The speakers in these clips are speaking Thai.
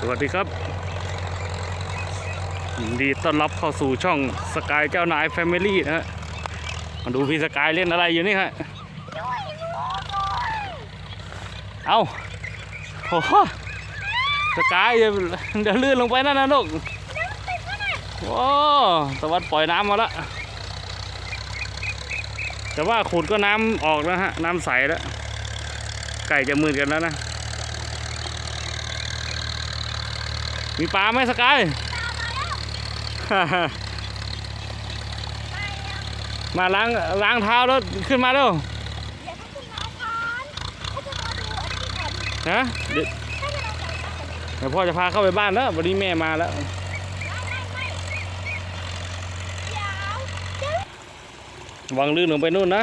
สวัสดีครับยินดีต้อนรับเข้าสู่ช่องสกายเจ้านายแฟมิลี่นะฮะมาดูพี่สกายเล่นอะไรอยู่นี่ฮะเอาโอ้โหสกายเดี๋ยวลื่นลงไปนั่นนะลูกโอ้ตะวัดปล่อยน้ำมาละแต่ว่าขุดก็น้ำออกแล้วฮะ น้ำใสแล้วไก่จะมืดกันแล้วนะ มีปลาไหมสกาย มาล้างล้างเท้าแล้วขึ้นมาเร็วเดี๋ยวถ้าคุณมาทานก็จะมาดูอันนี้ก่อนนะเดี๋ยวให้เราใส่ตักกันเนี่ยเดี๋ยวพ่อจะพาเข้าไปบ้านแล้ววันนี้แม่มาแล้วไม่ไม่ไม่เดี๋ยวเดี๋ยววางลื่นลงไปนู่นนะ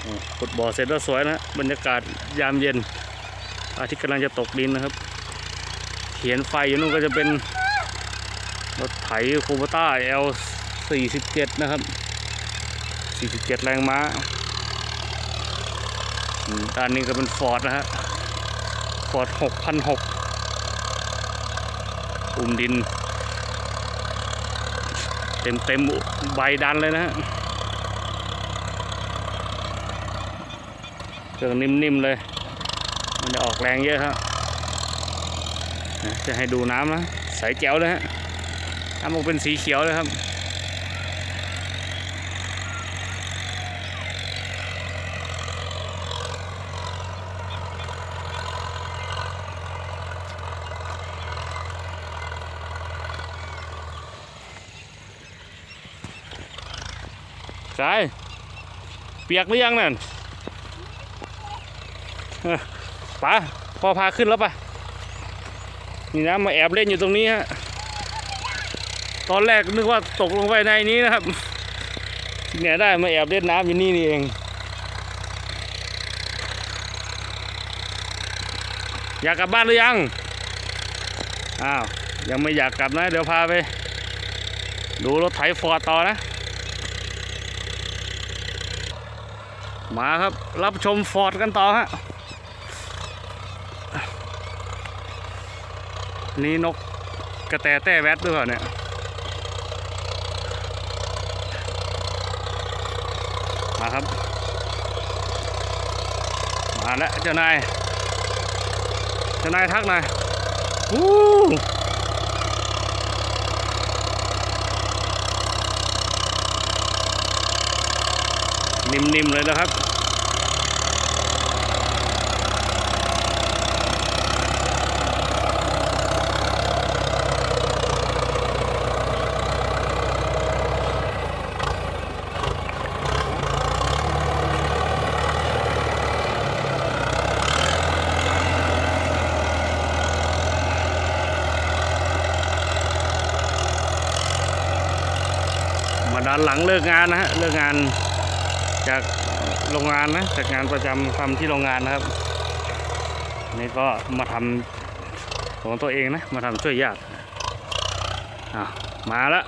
โอ้ขุดบ่อเสร็จแล้วสวยนะ บรรยากาศยามเย็น อาทิตย์กำลังจะตกดินนะครับเขียนไฟอยู่นู่นก็จะเป็นรถไถโคบต้า L 47นะครับ 47 แรงม้าด้านนี้ก็เป็นฟอร์ดนะฮะฟอร์ด6,006อุ้มดิน เต็มเต็มใบดันเลยนะฮะเครื่องนิ่มๆเลย มันจะออกแรงเยอะครับ นะจะให้ดูน้ำนะใสแจ๋วเลยฮะน้ำออกเป็นสีเขียวเลยครับกายเปียกหรือยังนั่นเอ้อไปพอพาขึ้นแล้วปะ นี่นะมาแอบเล่นอยู่ตรงนี้ฮะตอนแรกนึกว่าตกลงไปในนี้นะครับเนี่ยได้มาแอบเล่นน้ำอยู่นี่นี่เองอยากกลับบ้านหรือยัง อ้าว ยังไม่อยากกลับนะ เดี๋ยวพาไป ดูรถไถฟอร์ดต่อนะ มาครับ รับชมฟอร์ดกันต่อฮะ นี่นกกระแตแต้แวดด้วยเปล่าเนี่ยมาครับ มาแล้วเจ้านายเจ้านายทักหน่อยวู้นิ่มๆเลยนะครับ มาด้านหลังเลิกงานนะฮะเลิกงานจากโรงงานนะจากงานประจำทำที่โรงงานนะครับนี่ก็มาทำของตัวเองนะมาทำช่วยญาติอะมาแล้ว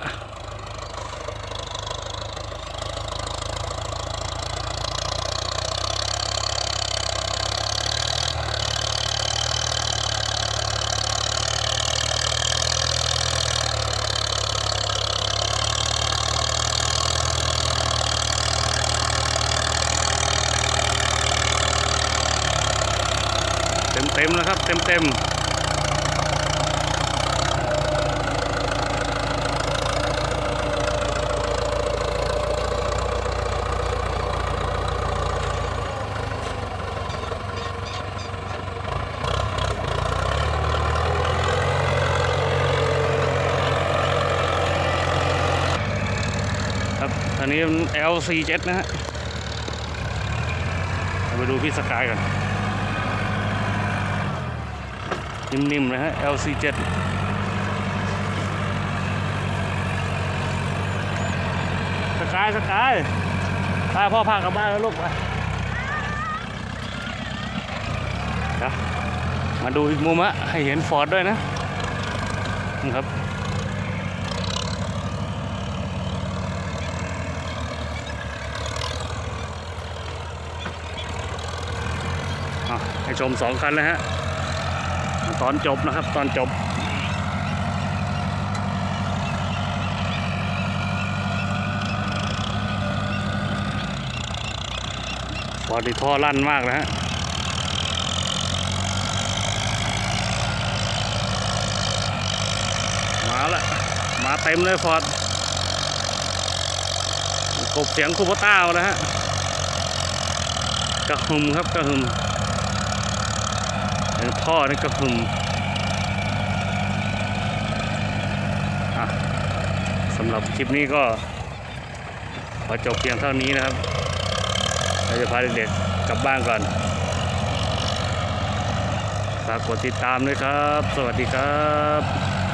เต็มเต็มๆนะครับ เต็มเต็มครับอันนี้ L47 นะฮะไปดูพี่สกายกัน นิ่มๆเลยฮะ LC7 สกายสกายพาพ่อพากลับบ้านแล้วลูกไปเดี๋ยวมาดูอีกมุมอะให้เห็นฟอร์ดด้วยนะนี่ครับให้ชมสองคันเลยฮะ ตอนจบนะครับ ตอนจบฟอดีท่อลั่นมากนะฮะมาละมาเต็มเลยฟอร์ดกบเสียงคูปต้ามาแล้วฮะกระหึ่มครับกระหึ่ม เสียงท่อนี่ก็หึมสำหรับคลิปนี้ก็ ขอจบเพียงเท่านี้นะครับ เราจะพาเด็กๆกลับบ้านก่อนฝากกดติดตามด้วยครับ สวัสดีครับ